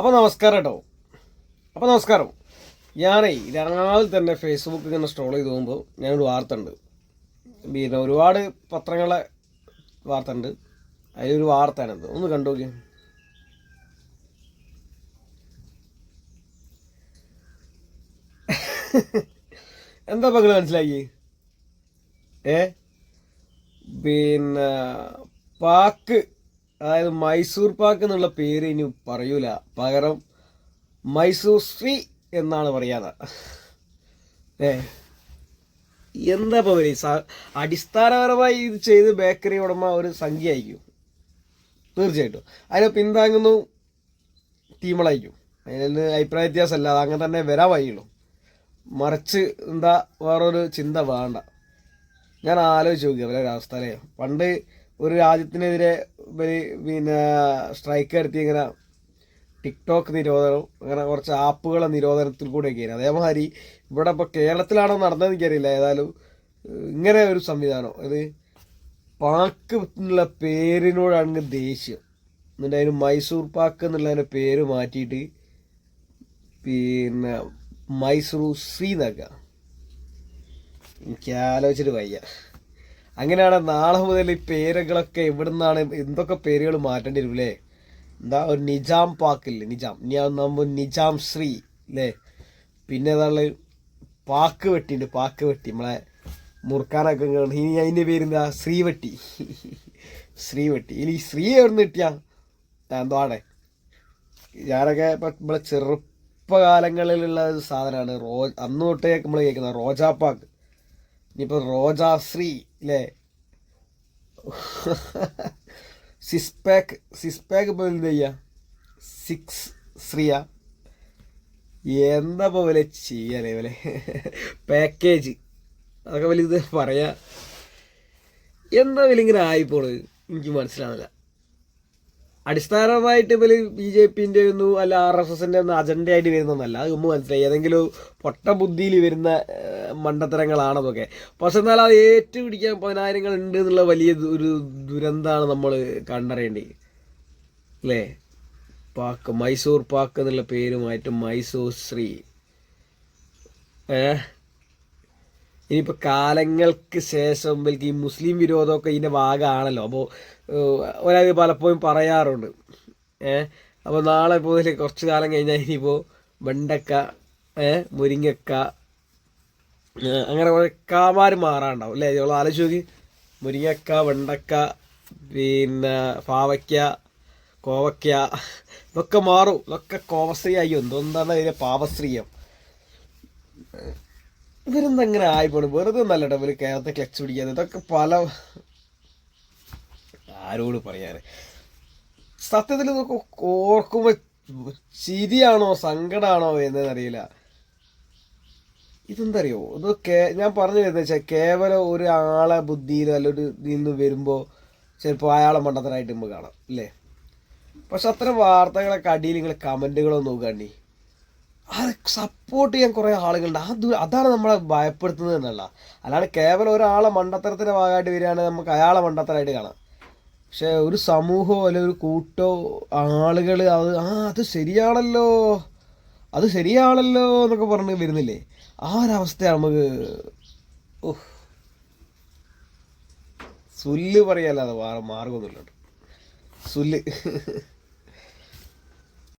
അപ്പോൾ നമസ്കാരം കേട്ടോ. അപ്പോൾ നമസ്കാരം. ഞാനേ രാവിലെ തന്നെ ഫേസ്ബുക്ക് ഇങ്ങനെ സ്ട്രോൾ ചെയ്ത് പോകുമ്പോൾ ഞാനൊരു വാർത്ത ഉണ്ട് പിന്നെ ഒരുപാട് പത്രങ്ങളെ വാർത്ത ഉണ്ട് അതിലൊരു വാർത്തയാണത്. ഒന്ന് കണ്ടു നോക്കി എന്താ പങ്ങൾ മനസ്സിലാക്കി ഏ? പിന്നെ പാക്ക് അതായത് മൈസൂർ പാക്ക് എന്നുള്ള പേര് ഇനി പറയൂല. പകരം മൈസൂർ ശ്രീ എന്നാണ് പറയാതെ ഏ? എന്താ ഇപ്പോൾ അടിസ്ഥാനപരമായി ഇത് ചെയ്ത് ബേക്കറി ഉടമ ഒരു സംഖ്യ അയക്കും തീർച്ചയായിട്ടും. അതിനെ പിന്താങ്ങുന്നു ടീമുകളായിരിക്കും. അതിന് അഭിപ്രായ വ്യത്യാസമല്ല. അത് അങ്ങനെ തന്നെ വരാൻ വഴിയുള്ളൂ. മറിച്ച് എന്താ വേറൊരു ചിന്ത വേണ്ട. ഞാൻ ആലോചിച്ച് നോക്കി അവരെ അല്ലേ? പണ്ട് ഒരു രാജ്യത്തിനെതിരെ പിന്നെ സ്ട്രൈക്ക് നടത്തി ഇങ്ങനെ ടിക്ടോക്ക് നിരോധനം അങ്ങനെ കുറച്ച് ആപ്പുകളെ നിരോധനത്തിൽ കൂടെയൊക്കെയാണ് അതേമാതിരി ഇവിടെ ഇപ്പോൾ കേരളത്തിലാണോ നടന്നതെന്ന് എനിക്കറിയില്ല. ഏതായാലും ഇങ്ങനെ ഒരു സംവിധാനം. അത് പാക്ക് എന്നുള്ള പേരിനോടാണ് ദേഷ്യം. എന്നിട്ട് അതിന് മൈസൂർ പാക്ക് എന്നുള്ളതിന്റെ പേര് മാറ്റിയിട്ട് പിന്നെ മൈസൂർ ശ്രീനഗ എനിക്ക് ആലോചിച്ചിട്ട് വയ്യ. അങ്ങനെയാണ് നാളെ മുതൽ ഈ പേരുകളൊക്കെ എവിടെ നിന്നാണ് എന്തൊക്കെ പേരുകൾ മാറ്റേണ്ടി വരും അല്ലേ എന്താ ഒരു നിജാം പാക്കില്ലേ നിജാം ഇനി ആവുമ്പോൾ നിജാം ശ്രീ അല്ലേ പിന്നെ ഏതാണ് പാക്ക് വെട്ടിണ്ട് പാക്ക് വെട്ടി. നമ്മളെ മുറുക്കാനൊക്കെ ഇനി അതിന്റെ പേരെന്താ ശ്രീവെട്ടി ശ്രീവെട്ടി ഇനി ശ്രീ എവിടെ നിന്ന് കിട്ടിയാ എന്താണ് ഞാനൊക്കെ ഇപ്പം നമ്മളെ ചെറുപ്പകാലങ്ങളിലുള്ള സാധനമാണ് റോ അന്ന് തൊട്ടേ നമ്മൾ കേൾക്കുന്നത് റോജാപ്പാക്ക് ഇനിയിപ്പോൾ റോജാശ്രീ അല്ലേ സിക്സ് പാക്ക് സിക്സ് പാക്ക് ഇപ്പോൾ എന്ത് ചെയ്യുക സിക്സ് ശ്രീയ. എന്താ ഇപ്പോൾ വില പോലെ പാക്കേജ്. അതൊക്കെ വലിയത് പറയാ. എന്താ വലിയ ഇങ്ങനെ ആയിപ്പോൾ എനിക്ക് മനസ്സിലാവില്ല അടിസ്ഥാനമായിട്ട് ഇവർ ബി ജെ പിന്റെ ഒന്നും അല്ല ആർ എസ് എസിന്റെ ഒന്നും അജണ്ട ആയിട്ട് വരുന്നൊന്നല്ല. അത് മുമ്പ് മനസ്സിലായി. ഏതെങ്കിലും പൊട്ട ബുദ്ധിയിൽ വരുന്ന ഏഹ്, മണ്ടത്തരങ്ങളാണതൊക്കെ. പക്ഷെ എന്നാൽ അത് ഏറ്റുപിടിക്കാൻ പതിനായിരങ്ങൾ ഉണ്ട് എന്നുള്ള വലിയ ഒരു ദുരന്തമാണ് നമ്മൾ കണ്ടറിയേണ്ടി. അല്ലേ? പാക്ക് മൈസൂർ പാക്ക് എന്നുള്ള പേരുമായിട്ട് മൈസൂർ ശ്രീ ഏ ഇനിയിപ്പോൾ കാലങ്ങൾക്ക് ശേഷം ഈ മുസ്ലിം വിരോധമൊക്കെ ഇതിന്റെ ഭാഗമാണല്ലോ. അപ്പോൾ ഒരാൾ പലപ്പോഴും പറയാറുണ്ട്. ഏ അപ്പോൾ നാളെ മുതൽ കുറച്ച് കാലം കഴിഞ്ഞാൽ ഇനിയിപ്പോൾ വെണ്ടക്ക ഏ മുരിങ്ങക്ക അങ്ങനെ കുറേ കാമാർ മാറാണ്ടാവും അല്ലേ? നമ്മൾ ആലോചിച്ച് നോക്കി. മുരിങ്ങക്ക വെണ്ടക്ക പിന്നെ പാവയ്ക്ക കോവയ്ക്ക ഇതൊക്കെ മാറും. ഇതൊക്കെ കോവശ്രീ ആയി. എന്താണ് അതിന്റെ പാവശ്രീയം ഇവരെന്താ ഇങ്ങനെ ആയിപ്പോണ് വെറുതെ നല്ലട്ടോ ഇവർ കേരളത്തെ ക്ലച്ച് പിടിക്കാതെ ഇതൊക്കെ പല ആരോട് പറയാറ് സത്യത്തിൽ ഇതൊക്കെ ഓർക്കുമ്പോ ചിരിയാണോ സങ്കടാണോ എന്നറിയില്ല. ഇതെന്തറിയോ? ഇത് കേ ഞാൻ പറഞ്ഞു വരുന്നത് വെച്ചാൽ കേവലം ഒരാളെ ബുദ്ധിയിലോ അല്ല ഒരു ഇതിൽ നിന്ന് വരുമ്പോൾ ചിലപ്പോൾ അയാളെ മണ്ടത്തരായിട്ട് നമുക്ക് കാണാം അല്ലേ? പക്ഷെ അത്തരം വാർത്തകളൊക്കെ അടിയിൽ നിങ്ങൾ കമന്റുകളോ നോക്കാണ്ടി അത് സപ്പോർട്ട് ചെയ്യാൻ കുറേ ആളുകളുണ്ട്. അത് അതാണ് നമ്മളെ ഭയപ്പെടുത്തുന്നത് എന്നല്ല അല്ലാണ്ട് കേവലം ഒരാളെ മണ്ടത്തരത്തിന്റെ ഭാഗമായിട്ട് വരികയാണെങ്കിൽ നമുക്ക് അയാളെ മണ്ടത്തരമായിട്ട് കാണാം. പക്ഷേ ഒരു സമൂഹമോ അല്ലെങ്കിൽ ഒരു കൂട്ടോ ആളുകൾ അത് ആ അത് ശരിയാണല്ലോ. അത് ശരിയാണല്ലോ എന്നൊക്കെ പറഞ്ഞ് വരുന്നില്ലേ? ആ ഒരവസ്ഥയാണ് നമുക്ക് ഓഹ് സുല്ല് പറയാല്ലാതെ വേറെ മാർഗമൊന്നുമില്ല. സുല്ല്.